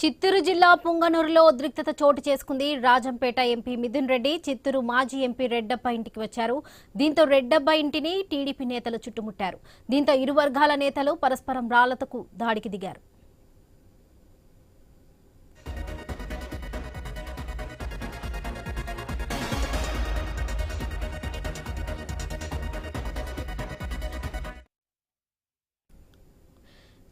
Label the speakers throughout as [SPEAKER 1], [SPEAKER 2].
[SPEAKER 1] చిత్తూరు జిల్లా పుంగనూరులో ఉద్రిక్తత చోటు చేసుకుంది రాజంపేట ఎంపీ మిథున్ రెడ్డి. చిత్తూరు మాజీ ఎంపీ రెడ్డప్ప ఇంటికి వచ్చారు. దీంతో రెడ్డప్ప ఇంటిని టీడీపీ నేతలు చుట్టుముట్టారు. దీంతో ఇరు వర్గాల నేతలు పరస్పరం రాళ్ళతకు దాడికి దిగారు.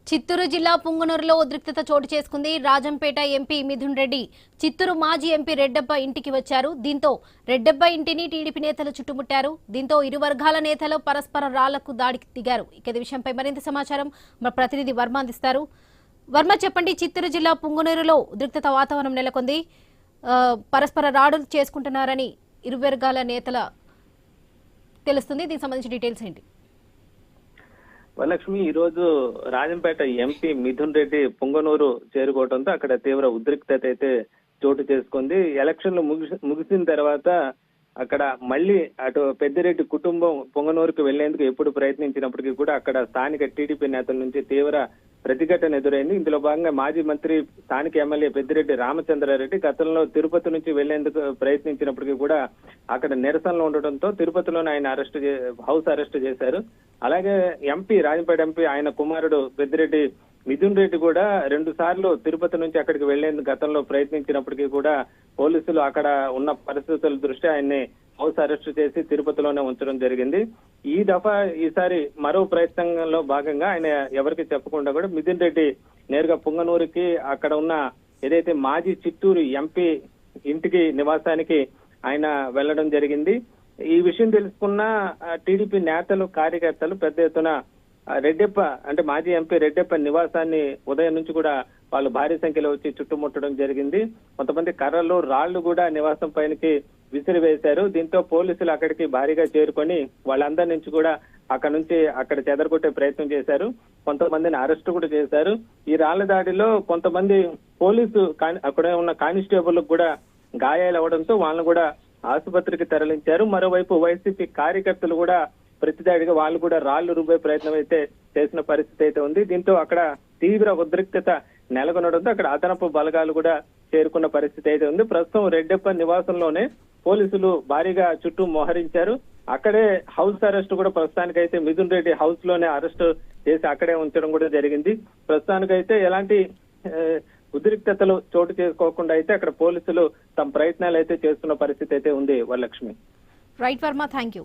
[SPEAKER 1] చిత్తూరు జిల్లా పుంగనూరులో ఉద్రిక్తత చోటు చేసుకుంది రాజంపేట ఎంపీ మిథున్ రెడ్డి. చిత్తూరు మాజీ ఎంపీ రెడ్డప్ప ఇంటికి వచ్చారు. దీంతో రెడ్డప్ప ఇంటిని టీడీపీ నేతలు చుట్టుముట్టారు. దీంతో ఇరు వర్గాల నేతలు పరస్పర రాళ్ళకు దాడికి దిగారు. ఇక విషయంపై మరింత సమాచారం మా ప్రతినిధి వర్మ అందిస్తారు. వర్మ చెప్పండి చిత్తూరు జిల్లా పుంగనూరులో ఉద్రిక్తత వాతావరణం నెలకొంది. పరస్పర రాడులు చేసుకుంటున్నారని ఇరు వర్గాల నేతల తెలుస్తుంది. దీనికి సంబంధించిన డీటెయిల్స్ ఏంటి?
[SPEAKER 2] వరలక్ష్మి ఈ రోజు రాజంపేట ఎంపీ మిథున్ రెడ్డి పొంగనూరు చేరుకోవడంతో అక్కడ తీవ్ర ఉద్రిక్తత అయితే చోటు చేసుకుంది. ఎలక్షన్లు ముగిసి ముగిసిన తర్వాత అక్కడ మళ్ళీ అటు పెద్దిరెడ్డి కుటుంబం పొంగనూరుకు వెళ్ళేందుకు ఎప్పుడు ప్రయత్నించినప్పటికీ కూడా అక్కడ స్థానిక టీడీపీ నేతల నుంచి తీవ్ర ప్రతిఘటన ఎదురైంది. ఇందులో భాగంగా మాజీ మంత్రి స్థానిక ఎమ్మెల్యే పెద్దిరెడ్డి రామచంద్రారెడ్డి గతంలో తిరుపతి నుంచి వెళ్ళేందుకు ప్రయత్నించినప్పటికీ కూడా అక్కడ నిరసనలు ఉండటంతో తిరుపతిలోనే ఆయన అరెస్ట్ హౌస్ అరెస్ట్ చేశారు. అలాగే ఎంపీ రాజంపేట ఎంపీ ఆయన కుమారుడు పెద్దిరెడ్డి మిథున్ రెడ్డి కూడా రెండు సార్లు తిరుపతి నుంచి అక్కడికి వెళ్ళేందుకు గతంలో ప్రయత్నించినప్పటికీ కూడా పోలీసులు అక్కడ ఉన్న పరిస్థితుల దృష్ట్యా ఆయన్ని హౌస్ అరెస్ట్ చేసి తిరుపతిలోనే ఉంచడం జరిగింది. ఈ దఫా ఈసారి మరో ప్రయత్నంలో భాగంగా ఆయన ఎవరికి చెప్పకుండా కూడా మిథున్ రెడ్డి నేరుగా పుంగనూరుకి అక్కడ ఉన్న ఏదైతే మాజీ చిత్తూరు ఎంపీ ఇంటికి నివాసానికి ఆయన వెళ్ళడం జరిగింది. ఈ విషయం తెలుసుకున్న టీడీపీ నేతలు కార్యకర్తలు పెద్ద ఎత్తున రెడ్డెప్ప అంటే మాజీ ఎంపీ రెడ్డెప్ప నివాసాన్ని ఉదయం నుంచి కూడా వాళ్ళు భారీ సంఖ్యలో వచ్చి చుట్టుముట్టడం జరిగింది. కొంతమంది కర్రలు రాళ్ళు కూడా నివాసం పైనకి విసిరివేశారు. దీంతో పోలీసులు అక్కడికి భారీగా చేరుకొని వాళ్ళందరి నుంచి కూడా అక్కడ నుంచి అక్కడ చెదరగొట్టే ప్రయత్నం చేశారు. కొంతమందిని అరెస్ట్ కూడా చేశారు. ఈ రాళ్ళ దాడిలో కొంతమంది పోలీసు కాని- అక్కడ ఉన్న కానిస్టేబుల్ కూడా గాయాలు అవడంతో వాళ్ళని కూడా ఆసుపత్రికి తరలించారు. మరోవైపు వైసీపీ కార్యకర్తలు కూడా ప్రతిదాడిగా వాళ్ళు కూడా రాళ్ళు రుబ్బే ప్రయత్నం అయితే చేసిన పరిస్థితి అయితే ఉంది. దీంతో అక్కడ తీవ్ర ఉద్రిక్తత నెలకొనడంతో అక్కడ అదనపు బలగాలు కూడా చేరుకున్న పరిస్థితి అయితే ఉంది. ప్రస్తుతం రెడ్డెప్ప నివాసంలోనే పోలీసులు భారీగా చుట్టూ మోహరించారు. అక్కడే హౌస్ అరెస్ట్ కూడా ప్రస్తుతానికైతే మిథున్ రెడ్డి హౌస్లోనే అరెస్ట్ చేసి అక్కడే ఉంచడం కూడా జరిగింది. ప్రస్తుతానికైతే ఎలాంటి ఉద్రిక్తతలు చోటు చేసుకోకుండా అయితే అక్కడ పోలీసులు తమ ప్రయత్నాలు అయితే చేస్తున్న పరిస్థితి అయితే ఉంది Varalakshmi.
[SPEAKER 1] Right Varma thank you